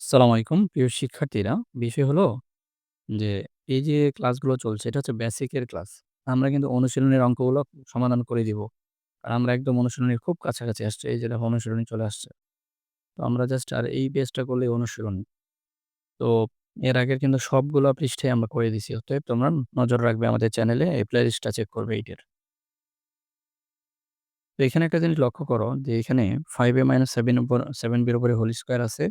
আসসালামু আলাইকুম প্রিয় শিক্ষার্থীরা। বিষয় হলো যে, এই যে ক্লাসগুলো চলছে, এটা হচ্ছে বেসিকের ক্লাস। আমরা কিন্তু অনুশীলনের অঙ্কগুলো সমাধান করে দিব। আর আমরা একদম অনুশীলনের খুব কাছাকাছি আসছি। এই যে দেখো, অনুশীলনী চলে আসছে। তো আমরা জাস্ট আর এই পেজটা করলেই অনুশীলনী। তো এর আগের কিন্তু সবগুলো পৃষ্ঠাই আমরা করে দিছি। অতএব তোমরা নজর রাখবে আমাদের চ্যানেলে এই প্লেলিস্টটা চেক করবে এইটার। তো এখানে একটা জিনিস লক্ষ্য করো যে এখানে 5a - 7 উপর সেভেন বির উপরে হোল স্কোয়ার আছে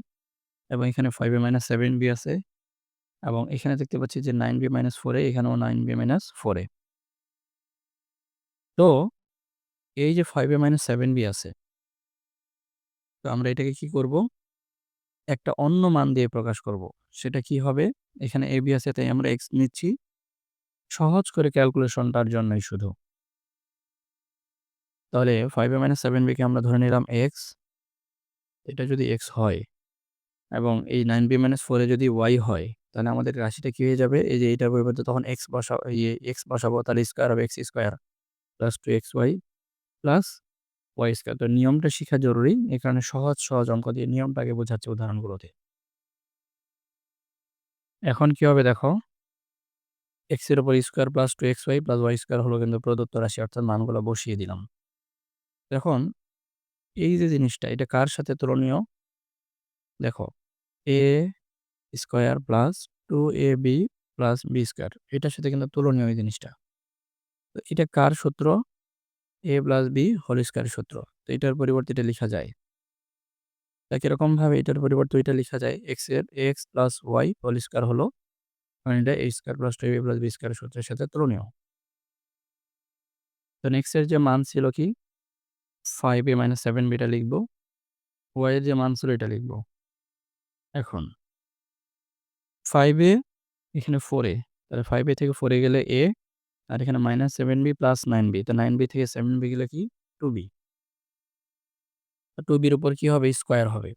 এবং এখানে 5a - 7b আছে এবং এখানে দেখতে পাচ্ছি যে 9b - 4a এখানেও 9b - 4a। তো এই যে 5a - 7b আছে, তো আমরা এটাকে কি করব? একটা অন্য মান দিয়ে প্রকাশ করব। সেটা কি হবে? এখানে এ বি আছে, তাই আমরা এক্স নিচ্ছি। সহজ করে ক্যালকুলেশনটার জন্যই শুধু। তাহলে 5a - 7b কে আমরা ধরে নিলাম এক্স এটা যদি এক্স হয় এবং এই 9b - 4a যদি ওয়াই হয় তাহলে আমাদের রাশিটা কী হয়ে যাবে? এই যে এইটার পরিবর্তে তখন x বসা ইয়ে x বসাবো তাহলে স্কয়ার হবে x square plus two x y plus y square. তো নিয়মটা শিখা জরুরি। এ কারণে সহজ, সহজ অঙ্ক দিয়ে নিয়মটাকে বোঝাচ্ছে উদাহরণগুলোতে। এখন কি হবে দেখো? এর উপর square plus two x y plus y square হলো কিন্তু প্রদত্ত রাশি অর্থাৎ মানগুলো বসিয়ে দিলাম। এখন এই যে জিনিসটা, এটা কার সাথে তুলনীয়? দেখো, a square plus two a b plus b square, এটার সাথে কিন্তু তুলনীয় এই জিনিসটা। তো এটা কার সূত্র? এ প্লাস বি হোল স্কয়ারের সূত্র। তো এটার পরিবর্তে এটা লিখা যায়। একই রকমভাবে এটার পরিবর্তে এটা লিখা যায় এক্সের x plus y whole square হলো কারণ এটা a square plus 2ab plus b স্কয়ারের সূত্রের সাথে তুলনীয়। তো নেক্সট এর যে মান ছিল কি? 5a - 7b টা লিখব। y এর যে মান ছিল এটা লিখব এখন ফাইভ এ এখানে 4a তাহলে ফাইভ এ থেকে 4a গেলে এ আর এখানে minus seven b plus 9b তো নাইন বি থেকে সেভেন বি গেলে কি? টু বি টু বির উপর কি হবে? স্কোয়ার হবে।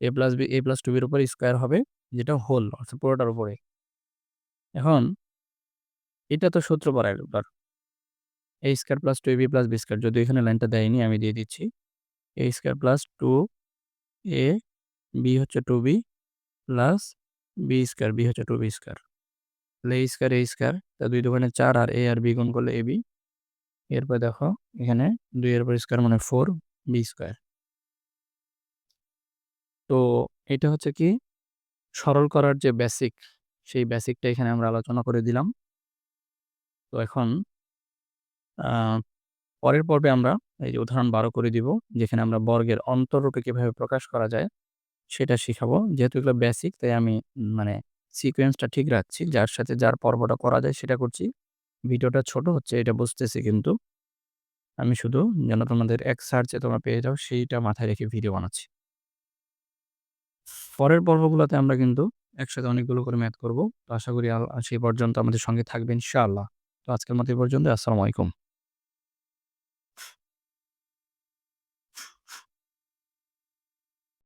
A plus b a plus two বির উপর স্কোয়ার হবে, যেটা হোল অর্থাৎ পুরোটার উপরে। এখন, এটা তো সূত্র পড়ার ব্যাপার। A square plus 2ab plus b square যদি এখানে লাইনটা দেয়নি, আমি দিয়ে দিচ্ছি। a square plus two a b হচ্ছে two b plus b square b হচ্ছে 2b স্কয়ার। তাহলে a স্কয়ার এ স্কয়ার তা দুই দোকানে চার আর এ আর b গুণ করলে ab। এরপর দেখো, এখানে দুই এর উপর স্কয়ার মানে 4b স্কয়ার। তো এটা হচ্ছে কি, সরল করার যে বেসিক সেই বেসিকটা এখানে আমরা আলোচনা করে দিলাম। তো এখন পরের পর্বে আমরা এই যে উদাহরণ 12 করে দিব, যেখানে আমরা বর্গের অন্তররূপে কীভাবে প্রকাশ করা যায় সেটা শিখাবো। যেহেতু এগুলো বেসিক তাই আমি মানে সিকোয়েন্সটা ঠিক রাখছি। যার সাথে যার পর্বটা করা যায় সেটা করছি। ভিডিওটা ছোট হচ্ছে, এটা বুঝতেছি কিন্তু আমি শুধু যেন তোমাদের এক সার্চে তোমরা পেয়ে যাও, সেইটা মাথায় রেখে ভিডিও বানাচ্ছি। পরের পর্বগুলোতে আমরা কিন্তু একসাথে অনেকগুলো করে ম্যাথ করব। তো আশা করি সেই পর্যন্ত আমাদের সঙ্গে থাকবেন ইনশাআল্লাহ। তো আজকের মতো এই পর্যন্ত আসসালামু আলাইকুম।